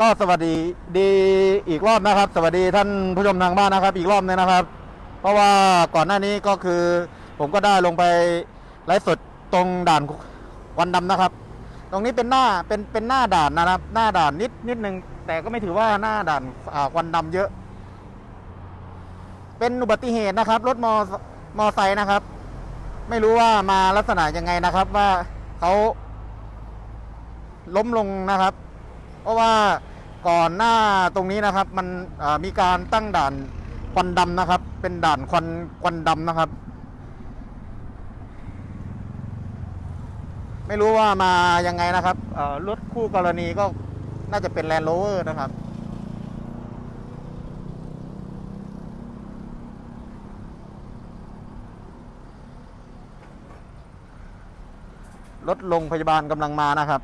ก็สวัสดีดีอีกรอบนะครับ สวัสดีท่านผู้ชมทางบ้านนะครับ อีกรอบหนึงนะครับ เพราะว่าก่อนหน้านี้ก็คือ ผมก็ได้ลงไปไลฟ์สดตรงด่านควันดำนะครับ ตรงนี้เป็นหน้าเป็นเป็นหน้าด่านนะครับ หน้าด่านนิดนิดนึงแต่ก็ไม่ถือว่าหน้าด่านอ่าควันดำเยอะ เป็นอุบัติเหตุนะครับ รถมอมอไซค์นะครับ ไม่รู้ว่ามาลักษณะยังไงนะครับ ว่าเขาล้มลงนะครับ เพราะว่าก่อนหน้าตรงนี้นะครับ มันมีการตั้งด่านควันดำนะครับ เป็นด่านควันควันดำนะครับ ไม่รู้ว่ามายังไงนะครับรถคู่กรณีก็น่าจะเป็นแลนด์โรเวอร์นะครับรถโรงพยาบาลกำลังมานะครับ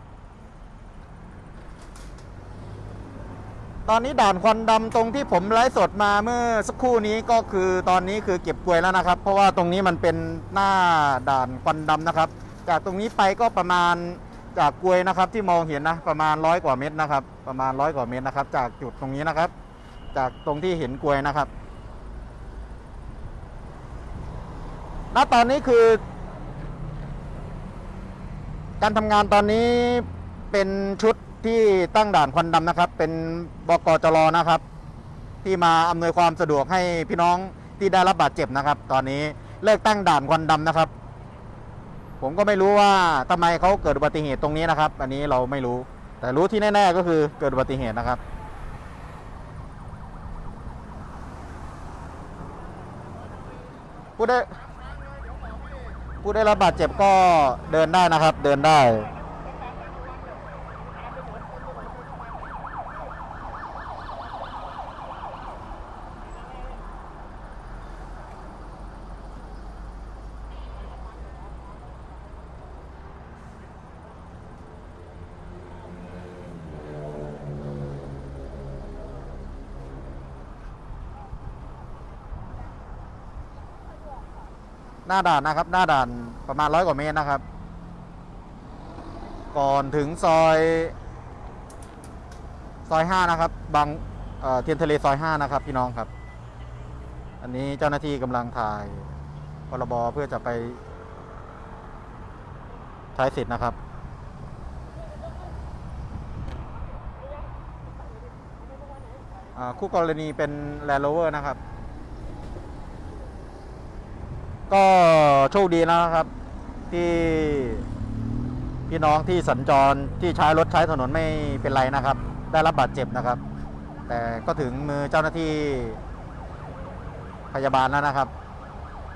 ตอนนี้ด่านควันดำตรงที่ผมไลฟ์สดมาเมื่อสักครู่นี้ก็คือตอนนี้คือเก็บกลวยแล้วนะครับ เพราะว่าตรงนี้มันเป็นหน้าด่านควันดำนะครับ จากตรงนี้ไปก็ประมาณจากกลวยนะครับที่มองเห็นนะประมาณร้อยกว่าเมตรนะครับ ประมาณร้อยกว่าเมตรนะครับ จากจุดตรงนี้นะครับ จากตรงที่เห็นกลวยนะครับณตอนนี้คือ การทำงานตอนนี้เป็นชุด ที่ตั้งด่านควันดำนะครับ เป็นบกจรนะครับ ที่มาอำนวยความสะดวกให้พี่น้องที่ได้รับบาดเจ็บนะครับ ตอนนี้เลิกตั้งด่านควันดำนะครับ ผมก็ไม่รู้ว่าทำไมเขาเกิดอุบัติเหตุตรงนี้นะครับ อันนี้เราไม่รู้ แต่รู้ที่แน่ ๆ ก็คือเกิดอุบัติเหตุนะครับผู้ได้ผู้ได้รับบาดเจ็บก็เดินได้นะครับ เดินได้ หน้าด่านนะครับ หน้าด่านประมาณร้อยกว่าเมตรนะครับ ก่อนถึงซอยซอยห้านะครับ บางเเทียนทะเลซอยห้านะครับ พี่น้องครับ อันนี้เจ้าหน้าที่กำลังถ่ายพรบเพื่อจะไป ใช้สิทธิ์นะครับคู่กรณีเป็นแลนด์โรเวอร์นะครับ ก็โชคดีนะครับที่พี่น้องที่สัญจรที่ใช้รถใช้ถนนไม่เป็นไรนะครับ ได้รับบาดเจ็บนะครับ แต่ก็ถึงมือเจ้าหน้าที่พยาบาลแล้วนะครับ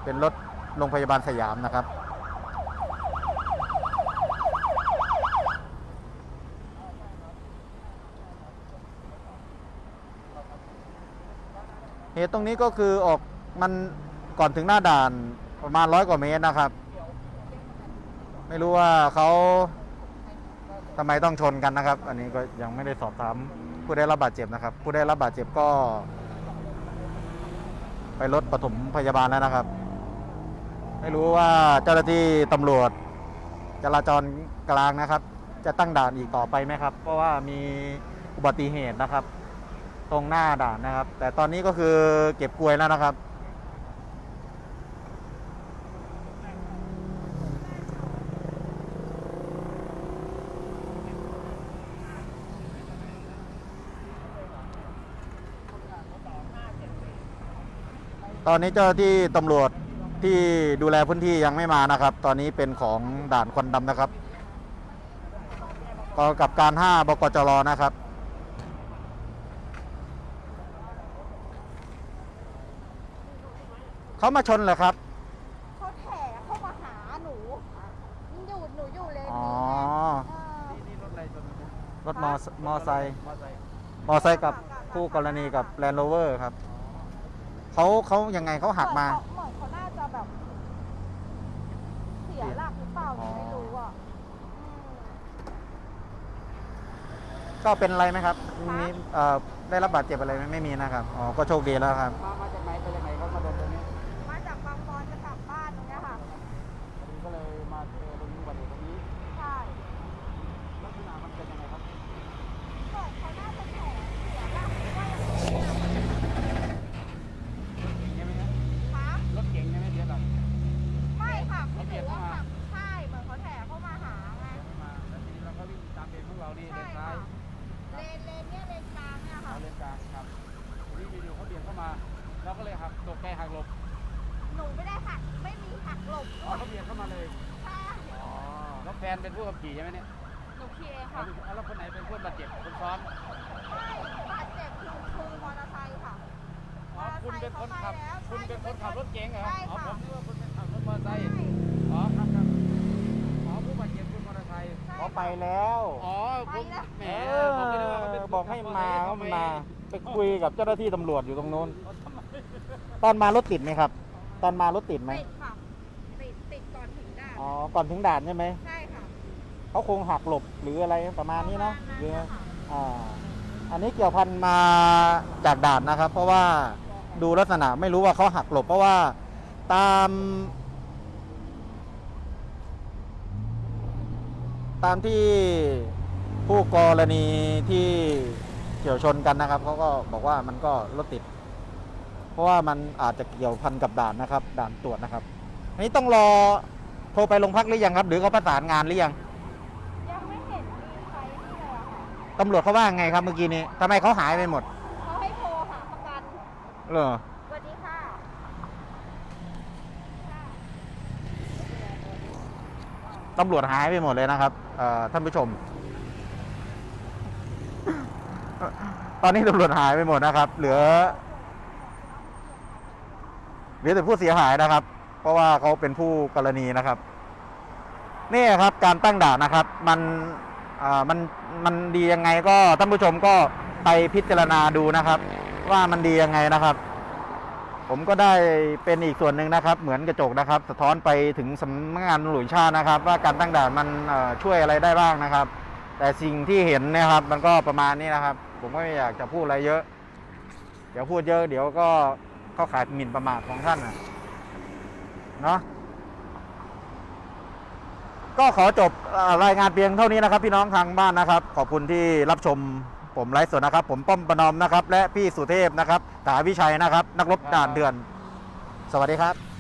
เป็นรถโรงพยาบาลสยามนะครับ เหตุตรงนี้ก็คือออกมัน ก่อนถึงหน้าด่านประมาณร้อยกว่าเมตรนะครับ ไม่รู้ว่าเขาทำไมต้องชนกันนะครับ อันนี้ก็ยังไม่ได้สอบถามผู้ได้รับบาดเจ็บนะครับ ผู้ได้รับบาดเจ็บก็ ไปรถปฐมพยาบาลแล้วนะครับ ไม่รู้ว่าเจ้าหน้าที่ตำรวจจราจรกลางนะครับ จะตั้งด่านอีกต่อไปไหมครับ เพราะว่ามีอุบัติเหตุนะครับ ตรงหน้าด่านนะครับ แต่ตอนนี้ก็คือเก็บกลวยแล้วนะครับ ตอนนี้เจ้าหน้าที่ตำรวจที่ดูแลพื้นที่ยังไม่มานะครับ ตอนนี้เป็นของด่านควันดำนะครับกองกับการ 5 บกจรนะครับ เขามาชนเหรอครับ เขาแถเข้ามาหาหนูมันอยู่หนูอยู่เลนอ๋อ นี้ไงเออรถมอสมอไซค์มอไซค์กับคู่กรณีกับแลนด์โรเวอร์ครับ เขาเขายังไงเขาหักมา เหมือนเขาน่าจะแบบ เสียหลักหรือเปล่าหนูไม่รู้อะอืม ก็เป็นอะไรไหมครับคะมีเอ่อได้รับบาดเจ็บอะไรไหมไม่มีนะครับ อ๋อ ก็โชคดีแล้วครับ มามาจากไหนไปจากไหนครับมาโดนตรงนี้ มาจากบางบอนจะกลับบ้านตรงเนี้ยค่ะ ก็เลยมาเจอตรงนี้อุบัติเหตุตรงนี้ ใช่ ลักษณะมันเป็นยังไงครับ เหมือนเขาน่าจะ บียดเข้ามา เราก็เลยหักตกใจหักหลบหนูไม่ได้หักไม่มีหักหลบอ๋อเขาเบียดเข้ามาเลยใช่อ๋อแล้วแฟนเป็นผู้ขับขี่ใช่ไหมเนี่ยหนูขี่เองแล้ค่ะวแล้วคนไหนเป็นคนบาดเจ็บคนซ้อนไม่บาดเจ็บคือคือมอเตอร์ไซค์ค่ะอ๋อคุณเป็นคนขับมอเตอร์ไซค์เขาคุณไปเป็นแล้วคนขับรถเก๋งเหรอใช่อ๋อค่ะผมนึกว่าคุณเป็นขับรถมอเตอร์ไซใช่ค์อ๋อครับครับอ๋อผู้บาดเจ็บคือมอเตอร์ไซค์ใช่เขาไปแล้ว อ๋อผมไปแล้วแหมเอผมไม่รู้ว่าเขาเป็นอ บอกให้มาขัเขาบรถมาไปคุยกับเจ้าหน้าที่ตำรวจอยู่ตรงนู้นเอาทำไมตอนมารถติดไหมครับ ตอนมารถติดไหมติดค่ะติดติดก่อนถึงด่านอ๋อก่อนถึงด่านใช่ไหมใช่ค่ะเขาคงหักหลบหรืออะไรประมาณนี้เนาะประมาณหรือนั้นนะคะอ่าอันนี้เกี่ยวพันมาจากด่านนะครับ เพราะว่าดูลักษณะไม่รู้ว่าเขาหักหลบ เพราะว่าตามตามที่ ผู้กรณีที่เกี่ยวชนกันนะครับเขาก็บอกว่ามันก็รถติด เพราะว่ามันอาจจะเกี่ยวพันกับด่านนะครับ ด่านตรวจนะครับ อันนี้ต้องรอโทรไปโรงพักหรือยังครับ หรือเขาประสานงานหรือยังยังไม่เห็นมีใครนี่เลยอะค่ะตำรวจเขาว่าไงครับเมื่อกี้นี้ทำไมเขาหายไปหมดเขาให้โทรหาประกันเหรอสวัสดีค่ะค่ะตำรวจหายไปหมดเลยนะครับเอ่อท่านผู้ชม ตอนนี้ตำรวจหายไปหมดนะครับ เหลือ เหลือแต่ผู้เสียหายนะครับ เพราะว่าเขาเป็นผู้กรณีนะครับนี่ครับการตั้งด่านนะครับ มันอ่ามันมันดียังไงก็ท่านผู้ชมก็ไปพิจารณาดูนะครับ ว่ามันดียังไงนะครับ ผมก็ได้เป็นอีกส่วนหนึ่งนะครับ เหมือนกระจกนะครับ สะท้อนไปถึงสำนักงานตำรวงชาตินะครับ ว่าการตั้งด่านมันช่วยอะไรได้บ้างนะครับ แต่สิ่งที่เห็นนะครับ มันก็ประมาณนี้นะครับ ผมก็ไม่อยากจะพูดอะไรเยอะ เดี๋ยวพูดเยอะ เดี๋ยวก็เข้าขายหมิ่นประมาทของท่านนะเนาะก็ขอจบรายงานเพียงเท่านี้นะครับ พี่น้องทางบ้านนะครับ ขอบคุณที่รับชมผมไลฟ์สดนะครับ ผมป้อมประนอมนะครับ และพี่สุเทพนะครับสาวิชัยนะครับ นักรบด่านเดือน สวัสดีครับ